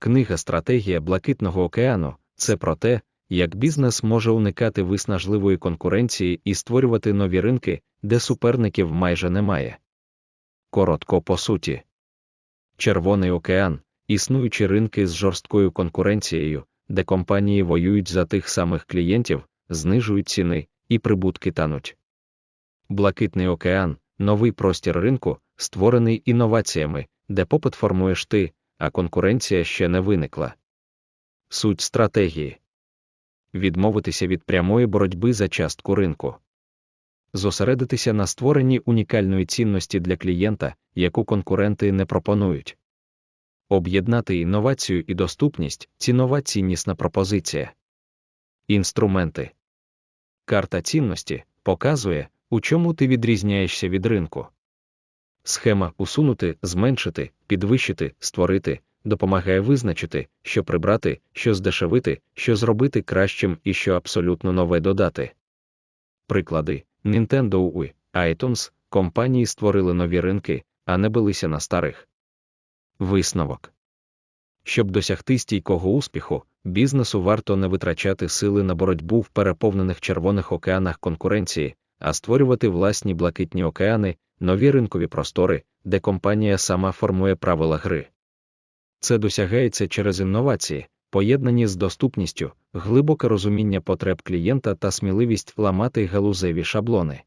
Книга Стратегія Блакитного океану це про те, як бізнес може уникати виснажливої конкуренції і створювати нові ринки, де суперників майже немає. Коротко по суті. Червоний океан існуючі ринки з жорсткою конкуренцією, де компанії воюють за тих самих клієнтів, знижують ціни і прибутки тануть. Блакитний океан новий простір ринку, створений інноваціями, де попит формуєш ти, а конкуренція ще не виникла. Суть стратегії відмовитися від прямої боротьби за частку ринку, зосередитися на створенні унікальної цінності для клієнта, яку конкуренти не пропонують, об'єднати інновацію і доступність, цінова ціннісна пропозиція. Інструменти карта цінності показує, у чому ти відрізняєшся від ринку. Схема усунути, зменшити, підвищити, створити допомагає визначити, що прибрати, що здешевити, що зробити кращим і що абсолютно нове додати. Приклади Nintendo Wii, iTunes, компанії створили нові ринки, а не билися на старих. Висновок щоб досягти стійкого успіху, бізнесу варто не витрачати сили на боротьбу в переповнених червоних океанах конкуренції, а створювати власні блакитні океани, нові ринкові простори, де компанія сама формує правила гри. Це досягається через інновації, поєднані з доступністю, глибоке розуміння потреб клієнта та сміливість ламати галузеві шаблони.